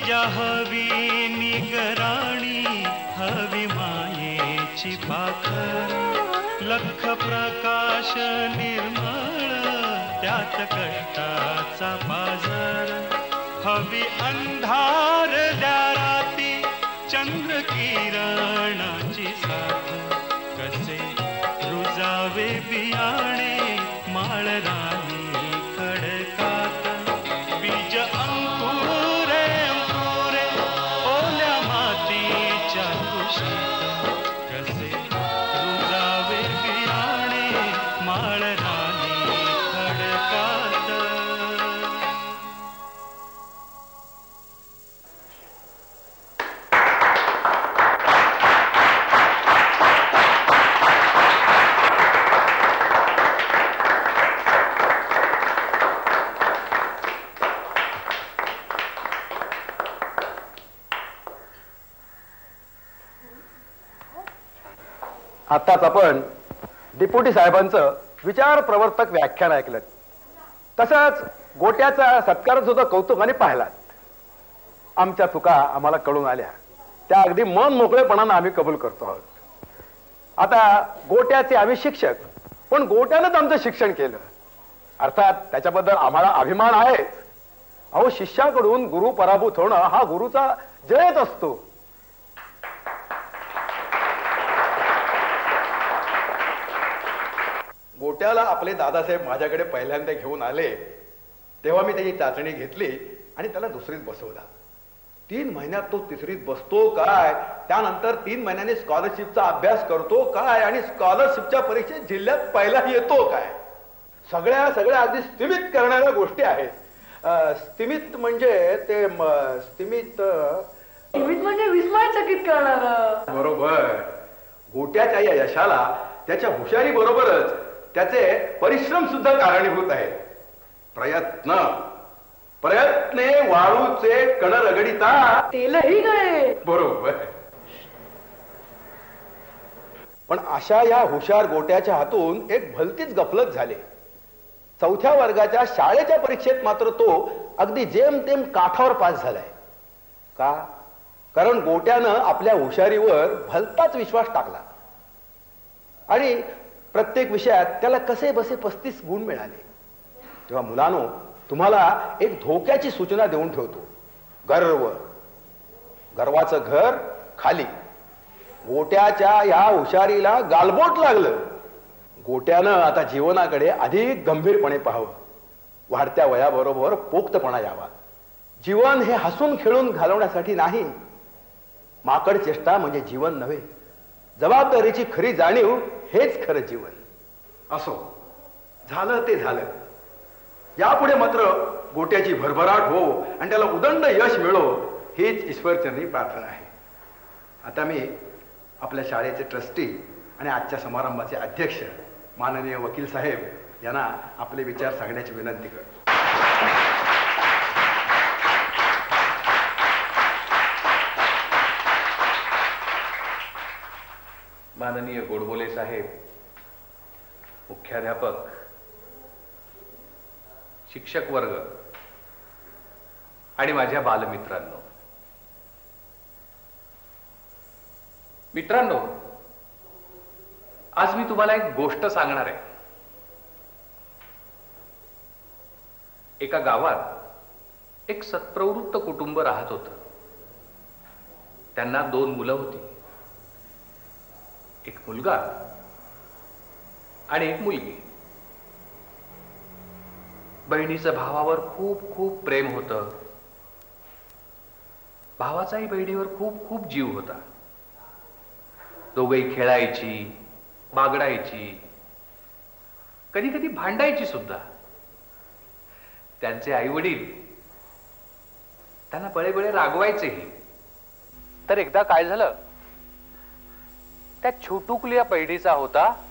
तुझ्या हवी निगराणी हवी मायेची पाखर. लख प्रकाश निर्मळ त्यात कष्टाचा बाजार हवी अंधार द्या राती चंद्र किरणाची साथ. कसे रुजावे बियाणे माळरा आत्ताच आपण डिप्युटी साहेबांचं विचार प्रवर्तक व्याख्यान ऐकलं तसंच गोट्याचा सत्कार सुद्धा कौतुकाने पाहिला आमच्या चुका आम्हाला कळून आल्या. त्या अगदी मन मोकळेपणानं आम्ही कबूल करतो आहोत. आता गोट्याचे आम्ही शिक्षक पण गोट्यानंच आमचं शिक्षण केलं. अर्थात त्याच्याबद्दल आम्हाला अभिमान आहे अहो शिष्याकडून गुरु पराभूत होणं हा गुरुचा जयच असतो. गोट्याला आपले दादासाहेब माझ्याकडे पहिल्यांदा घेऊन आले तेव्हा मी त्याची चाचणी घेतली आणि त्याला दुसरीत बसवला. तीन महिन्यात तो तिसरीत बसतो काय? त्यानंतर तीन महिन्याने स्कॉलरशिपचा अभ्यास करतो काय? आणि स्कॉलरशिपच्या परीक्षेत जिल्ह्यात पहिला येतो काय? सगळ्या सगळ्या अगदी स्थिमित करणाऱ्या गोष्टी आहेत. स्थिमित म्हणजे ते स्थिमित टीव्हीत म्हणजे विस्मयचकित करणार. बरोबर. गोट्याच्या या यशाला त्याच्या हुशारी बरोबरच त्याचे परिश्रम सुद्धा कारणीभूत आहेत. प्रयत्न. प्रयत्ने वाळूचे कण रगडिता. तेलही गळे. बरोबर. पण अशा या हुशार गोट्याच्या हातून एक भलतीच गफलत झाली. चौथ्या वर्गाच्या शाळेच्या परीक्षेत मात्र तो अगदी जेमतेम काठावर पास झालाय. का? कारण गोट्यानं आपल्या हुशारीवर भलताच विश्वास टाकला. आणि प्रत्येक विषयात त्याला कसे बसे पस्तीस गुण मिळाले. तेव्हा मुलानो तुम्हाला एक धोक्याची सूचना देऊन ठेवतो. गर्व. गर्वाचं घर खाली. गोट्याच्या या हुशारीला गालबोट लागलं. गोट्यानं आता जीवनाकडे अधिक गंभीरपणे पाहावं. वाढत्या वयाबरोबर पोक्तपणा यावा. जीवन हे हसून खेळून घालवण्यासाठी नाही. माकड चेष्टा म्हणजे जीवन नव्हे. जबाबदारीची खरी जाणीव हेच खरं जीवन. असो. झालं ते झालं. यापुढे मात्र गोट्याची भरभराट हो आणि त्याला उदंड यश मिळो हीच ईश्वरचरणी प्रार्थना आहे. आता मी आपल्या शाळेचे ट्रस्टी आणि आजच्या समारंभाचे अध्यक्ष माननीय वकील साहेब यांना आपले विचार सांगण्याची विनंती करतो. माननीय गोडबोले साहेब मुख्याध्यापक शिक्षक वर्ग आणि माझ्या बालमित्रांनो. मित्रांनो आज मी तुम्हाला एक गोष्ट सांगणार आहे. एका गावात एक सत्प्रवृत्त कुटुंब राहत होतं. त्यांना दोन मुलं होती. एक मुलगा आणि एक मुलगी. बहिणीचं भावावर खूप खूप प्रेम होतं. भावाचाही बहिणीवर खूप खूप जीव होता. दोघही खेळायची बागडायची कधी कधी भांडायची सुद्धा. त्यांचे आई वडील त्यांना बळे बळे रागवायचेही. तर एकदा काय झालं? त्या छोटुकल्या पैढीचा होता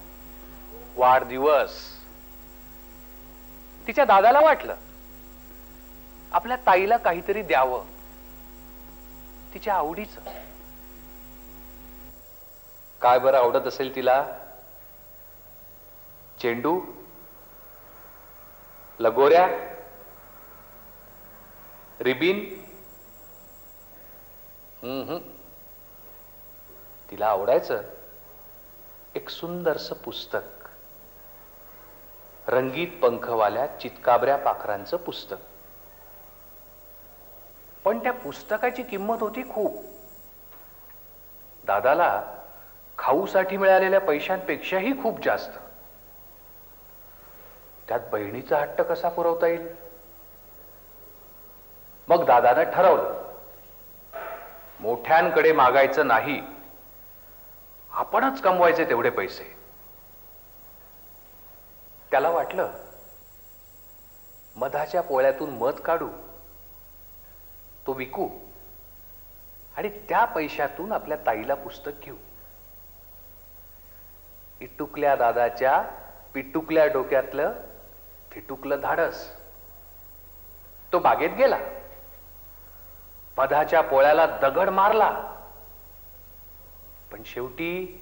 वाढदिवस. तिच्या दादाला वाटलं आपल्या ताईला काहीतरी द्यावं. तिच्या आवडीचं. काय बरं आवडत असेल तिला? चेंडू? लगोऱ्या? रिबिन? हम्म. तिला आवडायचं. एक सुंदरसं पुस्तक. रंगीत पंखवाल्या चितकाबऱ्या पाखरांचं पुस्तक. पण त्या पुस्तकाची किंमत होती खूप. दादाला खाऊसाठी मिळालेल्या पैशांपेक्षाही खूप जास्त. त्यात बहिणीचा हट्ट कसा पुरवता येईल? मग दादानं ठरवलं. मोठ्यांकडे मागायचं नाही. आपणच कमवायचे तेवढे पैसे. त्याला वाटलं मधाच्या पोळ्यातून मध काढू तो विकू आणि त्या पैशातून आपल्या ताईला पुस्तक घेऊ. इटुकल्या दादाच्या पिटुकल्या डोक्यातलं फिटुकलं धाडस. तो बागेत गेला. मधाच्या पोळ्याला दगड मारला. पण शेवटी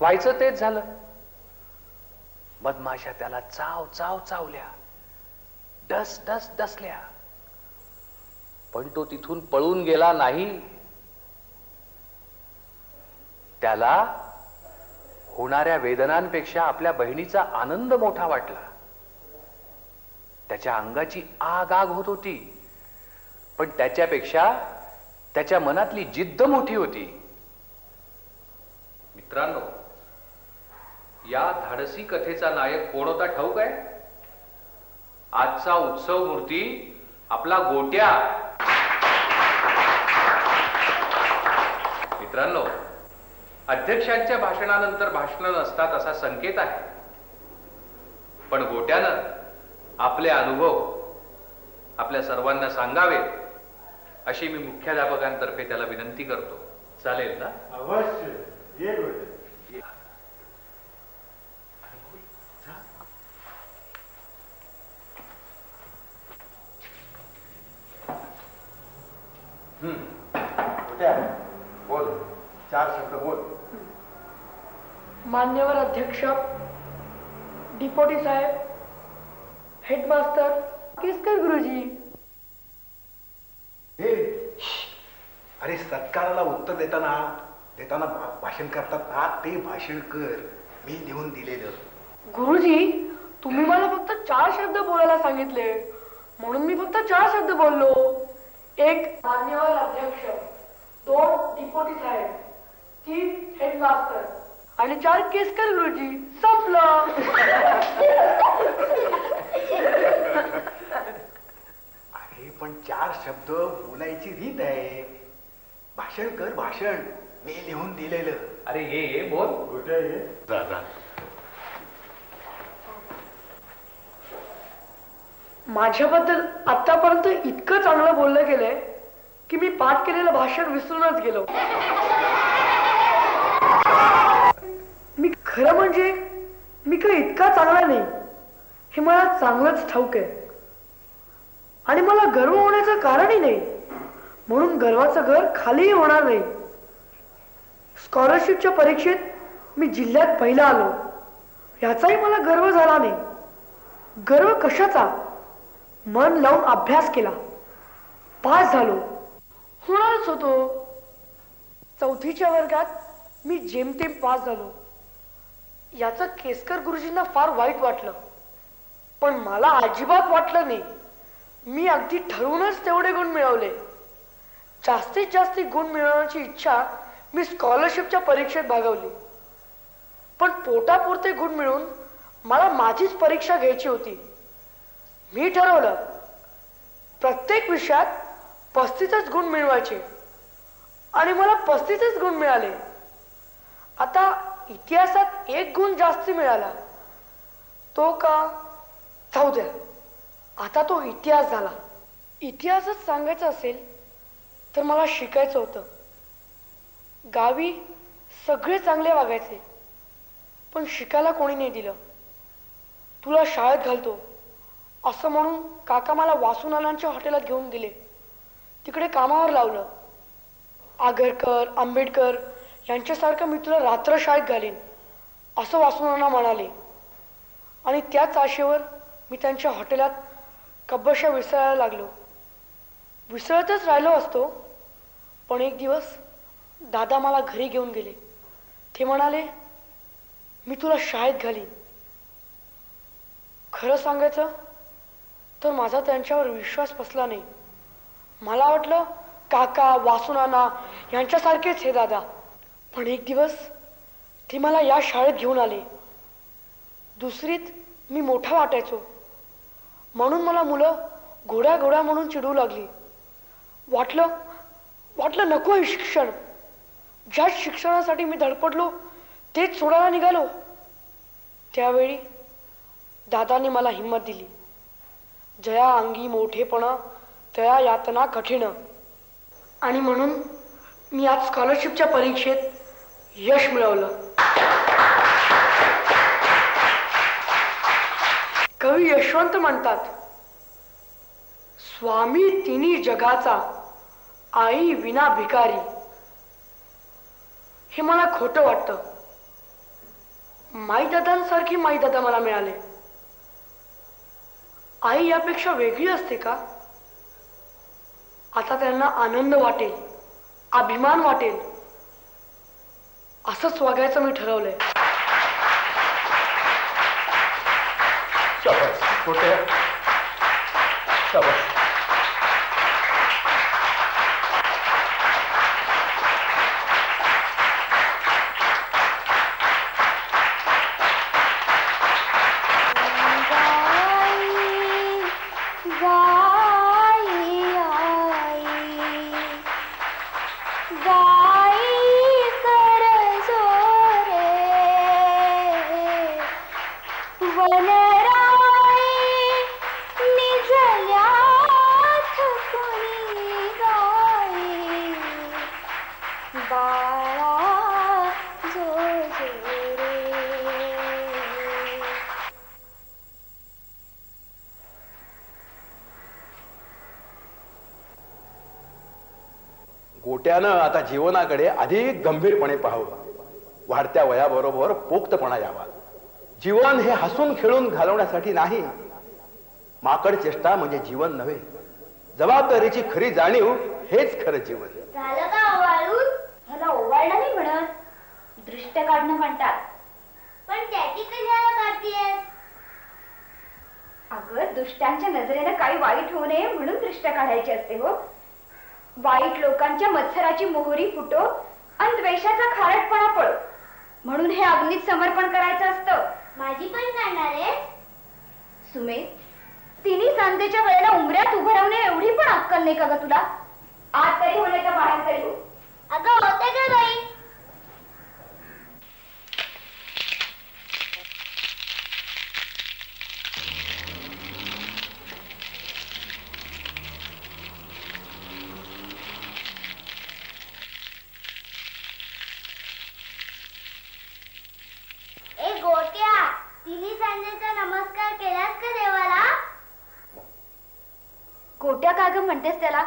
व्हायचं तेच झालं. मधमाशा त्याला चाव चाव चावल्या. डस डस डसल्या. पण तो तिथून पळून गेला नाही. त्याला होणाऱ्या वेदनांपेक्षा आपल्या बहिणीचा आनंद मोठा वाटला. त्याच्या अंगाची आग आग होत होती. पण त्याच्यापेक्षा त्याच्या मनातली जिद्द मोठी होती. मित्रांनो या धाडसी कथेचा नायक कोण होता ठाऊक आहे? आजचा उत्सव मूर्ती आपला गोट्या. मित्रांनो अध्यक्षांच्या भाषणानंतर भाषण नसतात असा संकेत आहे. पण गोट्यानं आपले अनुभव आपल्या सर्वांना सांगावेत अशी मी मुख्याध्यापकांतर्फे त्याला विनंती करतो. चालेल ना? अवश्य. ये बेटे बोल चार शब्द बोल मान्यवर अध्यक्ष डिपोटी साहेब हेडमास्टर केसकर गुरुजी. हे अरे सत्काराला उत्तर देताना देताना भाषण करतात. ना ते भाषण कर. मी लिहून दिलेलं. गुरुजी तुम्ही मला फक्त चार शब्द बोलायला सांगितले. म्हणून मी फक्त चार शब्द बोललो. एक मान्यवर अध्यक्ष. दोन डिपोटी साहेब. तीन हेडमास्टर. आणि चार केसकर गुरुजी. संपलं. अरे पण चार शब्द बोलायची रीत आहे. भाषण कर भाषण. मी लिहून दिलेलं. अरे ये ये बोल. गोट्या ये जा जा. माझ्याबद्दल आतापर्यंत इतकं चांगलं बोललं गेलंय की मी पाठ केलेलं भाषण विसरूनच गेलो. मी खरं म्हणजे मी काही इतका चांगला नाही. हे मला चांगलंच ठाऊक आहे. आणि मला गर्व होण्याचं कारणही नाही. म्हणून गर्वाचं घर खालीही होणार नाही. स्कॉलरशिपच्या परीक्षेत मी जिल्ह्यात पहिला आलो. याचाही मला गर्व झाला नाही. गर्व कशाचा? मन लावून अभ्यास केला. पास झालो. होणारच होतो. चौथीच्या वर्गात मी जेमतेम पास झालो. याचं केसकर गुरुजींना फार वाईट वाटलं. पण मला अजिबात वाटलं नाही. मी अगदी ठरवूनच तेवढे गुण मिळवले. जास्तीत जास्त गुण मिळवण्याची इच्छा मी स्कॉलरशिपच्या परीक्षेत भागवली. पण पोटापुरते गुण मिळून मला माझीच परीक्षा घ्यायची होती. मी ठरवलं प्रत्येक विषयात पस्तीसच गुण मिळवायचे. आणि मला पस्तीसच गुण मिळाले. आता इतिहासात एक गुण जास्ती मिळाला. तो का? जाऊ द्या. आता तो इतिहास झाला. इतिहासच सांगायचा असेल तर मला शिकायचं होतं. गावी सगळे चांगले वागायचे. पण शिकायला कोणी नाही दिलं. तुला शाळेत घालतो. असं म्हणून काका मला वासुनानांच्या हॉटेलात घेऊन गेले. तिकडे कामावर लावलं. आगरकर आंबेडकर यांच्यासारखं मी तुला रात्र शाळेत घालीन असं वासुनाना म्हणाले. आणि त्याच आशेवर मी त्यांच्या हॉटेलात कब्बशा विसरायला लागलो. विसरतच राहिलो असतो पण एक दिवस दादा मला घरी घेऊन गेले. ते म्हणाले मी तुला शाळेत घालीन. खरं सांगायचं तर माझा त्यांच्यावर विश्वास बसला नाही. मला वाटलं काका वासुनाना यांच्यासारखेच हे दादा. पण एक दिवस ते मला या शाळेत घेऊन आले. दुसरीत मी मोठा वाटायचो. म्हणून मला मुलं घोड्या घोड्या म्हणून चिडू लागली. वाटलं वाटलं नको हे शिक्षण. ज्या शिक्षणासाठी मी धडपडलो तेच सोडायला निघालो. त्यावेळी दादाने मला हिंमत दिली. जया अंगी मोठेपणा तया यातना कठीण. आणि म्हणून मी आज स्कॉलरशिपच्या परीक्षेत यश मिळवलं. कवी यशवंत म्हणतात स्वामी तिन्ही जगाचा आई विना भिकारी. हे मला खोटं वाटतं. माईदादांसारखी माईदादा मला मिळाले. आई यापेक्षा वेगळी असते का? आता त्यांना आनंद वाटेल अभिमान वाटेल. असंच वागायचं मी ठरवलंय. शाबास. गोट्यानं आता जीवनाकडे अधिक गंभीरपणे पाहावं. वाढत्या वयाबरोबर पोक्तपणा यावा. जीवन हे हसून खेळून घालवण्यासाठी नाही. माकड चेष्टा म्हणजे जीवन नव्हे. जबाबदारीची खरी जाणीव हेच खरं जीवन. झालं का हो ओवाळून ह्याला ओवाळणं नाही म्हणत. दृष्ट काढणं म्हणतात. पण त्याची कशाला काढतीयस अगं दुष्टांच्या नजरेनं काही वाईट होऊ नये म्हणून दृष्ट काढायची असते हो. वाईट लोकांच्या मत्सराची मोहरी फुटो आणि द्वेषाचा खारटपणा पडो. म्हणून हे अग्नीत समर्पण करायचं असतं. माझी पण काढणार आहे. सुमे तिन्ही सांजेच्या वेळेला उमऱ्यात उभं राहणे एवढी पण अक्कल नाही का ग तुला? आत तरी होणे का बाहेर तरी हो. अगं होते का बाई ए गोट्या तिन्ही सांजेचा नमस्कार केलास का देवाला गोट्या का ग म्हणतेस त्याला?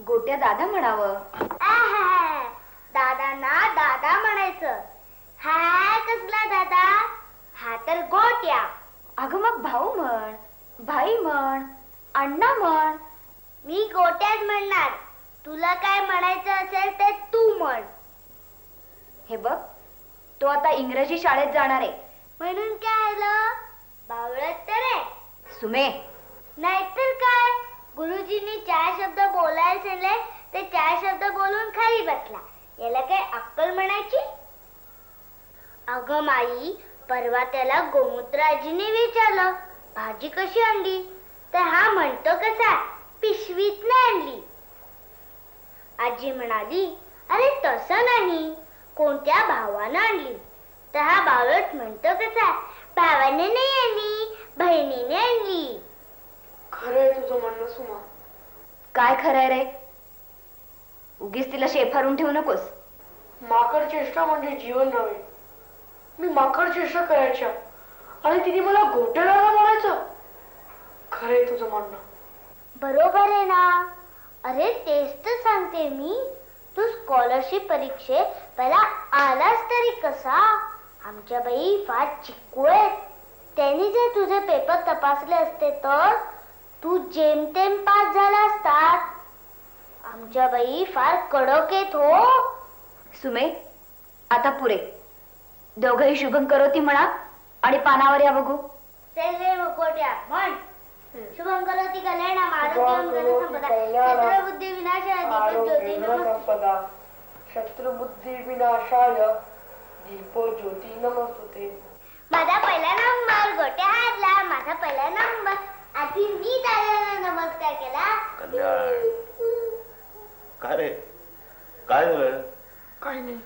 गोट्या दादा म्हणावं. दादांना दादा म्हणायचं. हा कसला दादा? हा तर गोट्या. अगं मग भाऊ म्हण भाई म्हण अण्णा म्हण. मी गोट्याच म्हणणार. तुला काय म्हणायचं असेल ते तू म्हण. हे बघ तो आता इंग्रजी शाळेत जाणार आहे. म्हणून काय आलं? बावळत तर आहे. सुमे. नाहीतर काय? गुरुजींनी चार शब्द बोलायला सांगले ते चार शब्द बोलून खाली बसला. याला काय अक्कल म्हणायची? अगं माई परवा त्याला गोमूत्र आजीने विचारलं भाजी कशी आणली? तर हा म्हणतो कसा पिशवीत आणली. आजी म्हणाली अरे तसं नाही कोणत्या भावानं आणली? तर हा बावळट म्हणतो कसा भावाने नाही आणली बहिणीने आणली. खरंय तुझं म्हणणं सुमा. काय खरंय रे? उगीच तिला शेफारून ठेवू नकोस. माकड चेष्टा म्हणजे जीवन नव्हे. मी माकड चेष्टा करायच्या आणि तिने मला गोट्याला म्हणायचं खरंय तुझं म्हणणं. बरोबर आहे ना? अरे तेच तर सांगते मी. तू स्कॉलरशिप परीक्षेत पहिला आलास तरी कसा? आमच्या बाई फार चिकू आहेत. त्यांनी जर तुझे पेपर तपासले असते तर? तू जेमतेम पास झाला असतात आमच्या बाई फार कडक आहेत हो. सुमे आता पुरे. दोघही शुभम करोती म्हणा आणि पानावर या बघू. चल रे मुकोट्या म्हण. शुभम करोती कल्याणम आरोग्यम जनसंपदा शस्त्र बुद्धी विनाशाय दीपक ज्योती नमः. संपदा. शत्रुबुद्धी विनाशाय दीपो ज्योती नमस्तुते. माझा पहिला नंबर गोट्या हारला. माझा पहिला नंबर. आधी मी दादाला नमस्कार केला. कल्याण काय रे? काय झालं? काही नाही.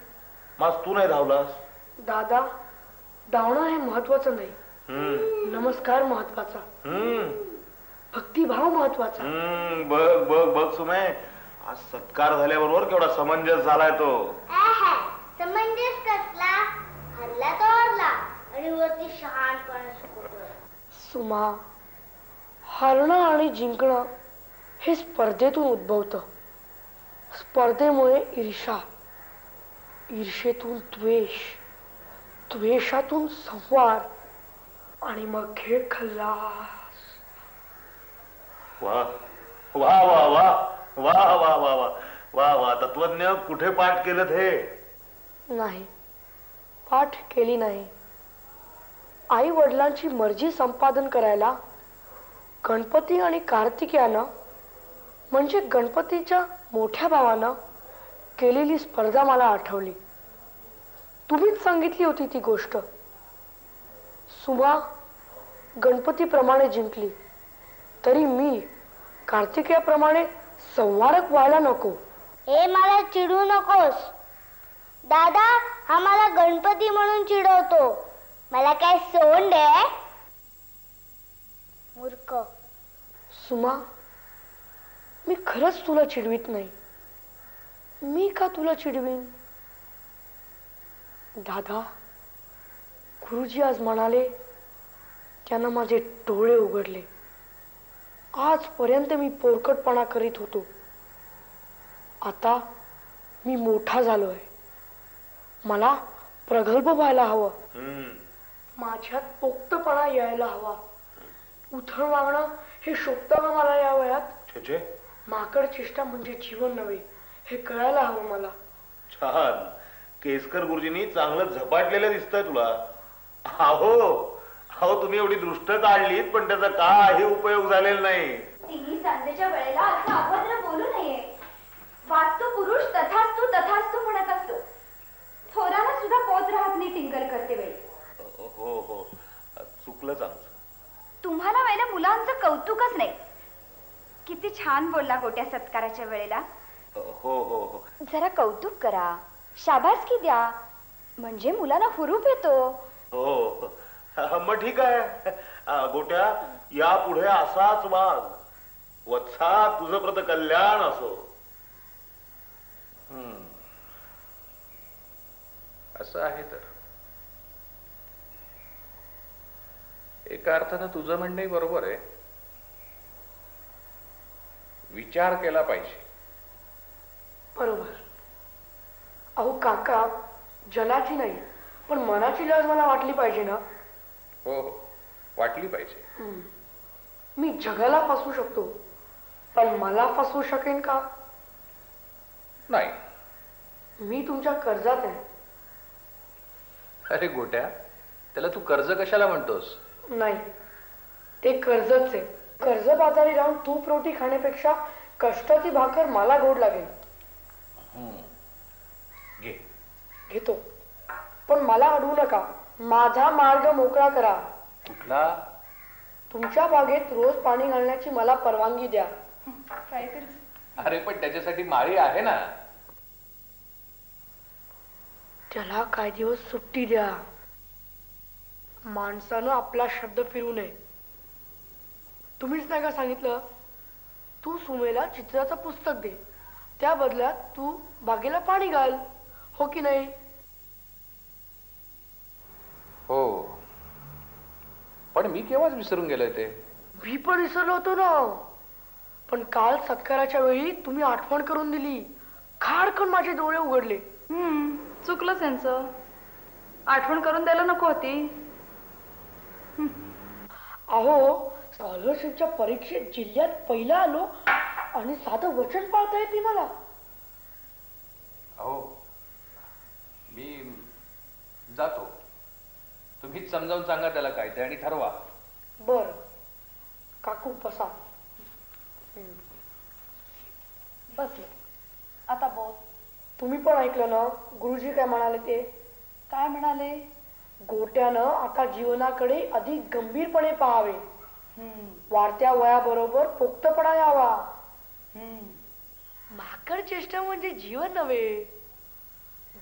मग तू नाही धावलास? दादा धावणं हे महत्वाचं नाही. हम्म. नमस्कार महत्त्वाचा. हम्म. भक्तिभाव महत्त्वाचा. हम्म बघ बघ बघ सुमे. आज सत्कार झाल्याबरोबर केवढा समंजस झालाय तो. आहा, समंजस कसला? हरला तो हरला आणि वरती शहाणपणा शिकवतोय सुमा हरणं आणि जिंकणं हे स्पर्धेतून उद्भवतं स्पर्धेमुळे ईर्षा ईर्षेतून द्वेष द्वेषातून संवार आणि मग खेळ खल्लास वा वा वा वा वा वा वा वा वा वा तत्वज्ञ कुठे पाठ केलं हे नाही पाठ केली नाही आई वडिलांची मर्जी संपादन करायला गणपती आणि कार्तिकेयानं म्हणजे गणपतीच्या मोठ्या भावानं केलेली स्पर्धा मला आठवली. तुम्हीच सांगितली होती ती गोष्ट. सुमा गणपतीप्रमाणे जिंकली. तरी मी कार्तिकेयाप्रमाणे संवारक व्हायला नको. हे मला चिडू नकोस. दादा हा मला गणपती म्हणून चिडवतो. मला काय सोंड आहे? मूर्ख. सुमा मी खरंच तुला चिडवीत नाही. मी का तुला चिडवीन? दादा गुरुजी आज म्हणाले त्यांना माझे डोळे उघडले. आजपर्यंत मी पोरकटपणा करीत होतो. आता मी मोठा झालोय. मला प्रगल्भ व्हायला हवं. माझ्यात पोक्तपणा यायला हवा. उथळ वागणं हे शोभतं का मला या वयात? छे छे माकड चेष्टा म्हणजे जीवन नव्हे. हे कळायला हवं मला. छान. केसकर गुरुजींनी चांगलं झपाटलेलं दिसतंय तुला. अहो अहो तुम्ही एवढी दृष्ट काढलीत पण त्याचा काही उपयोग झालेला नाही. तिन्ही सांजेच्या वेळेला असं अभद्र बोलू नये. वास्तू पुरुष तथास्तू तथास्तू म्हणत असतो. थोराला सुद्धा पोच राहत नाही टिंकल करते वेळी. हो हो. चुकलंच आमचं तुम्हाला वेळेला मुलांचं कौतुकच नाही. किती छान बोलला गोट्या सत्काराच्या वेळेला. हो हो हो जरा कौतुक करा. शाबासकी द्या. म्हणजे मुलांना हुरूप येतो. हो हा, मग ठीक आहे. गोट्या यापुढे असाच वाघ वत्सा तुझं प्रत कल्याण असो. हम्म. असं आहे तर. एका अर्थानं तुझं म्हणणंही बरोबर आहे. विचार केला पाहिजे. बरोबर. अहो काका जनाची नाही पण मनाची लाज मला वाटली पाहिजे ना? हो हो. वाटली पाहिजे. हम्म. मी जगाला फसवू शकतो पण मला फसवू शकेन का? नाही. मी तुमच्या कर्जात आहे. अरे गोट्या त्याला तू कर्ज कशाला म्हणतोस? नाही. ते कर्जच आहे कर्ज बाजारी राहून तूप रोटी खाण्यापेक्षा कष्टाची भाकर मला गोड लागेल. घे. घेतो. पण मला अडवू नका. माझा मार्ग मोकळा करा. कुठला? तुमच्या बागेत रोज पाणी घालण्याची मला परवानगी द्या. अरे पण त्याच्यासाठी माळी आहे ना. त्याला काय दिवस सुट्टी द्या. माणसानं आपला शब्द फिरू नये. तुम्हीच नाही का सांगितलं? तू सुमेला चित्राचं पुस्तक दे. त्या बदल्यात तू बागेला पाणी घाल. हो की नाही? हो. पण मी केव्हाच विसरून गेलोय ते? मी पण विसरलो होतो ना. पण काल सत्काराच्या वेळी तुम्ही आठवण करून दिली. खाडकन माझे डोळे उघडले. हम्म चुकलंच यांचं आठवण करून द्यायला नको होती. अहो स्कॉलरशिपच्या परीक्षेत जिल्ह्यात पहिला आलो आणि साधं वचन पाळता येते मला. हो मी जातो. तुम्हीच समजावून सांगा त्याला काय ते आणि ठरवा. बर. काकू बसा. बसले. आता बोल. तुम्ही पण ऐकलं ना गुरुजी काय म्हणाले ते? काय म्हणाले? गोट्यानं आता जीवनाकडे अधिक गंभीरपणे पाहावे. हम्म. वाढत्या वयाबरोबर पोक्तपणा यावा. हम्म. माकड चेष्टा म्हणजे जीवन नव्हे.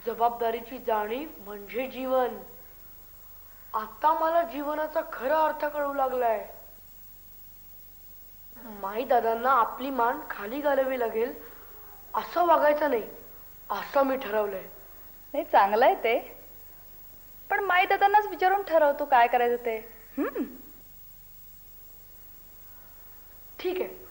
जबाबदारीची जाणीव म्हणजे जीवन. आता मला जीवनाचा खरा अर्थ कळू लागलाय. माई दादांना आपली मान खाली घालावी लागेल असं वागायचं नाही असं मी ठरवलंय. नाही चांगलं आहे ते. पण माई दादांनाच विचारून ठरवतो काय करायचं ते. हम्म? ठीक आहे.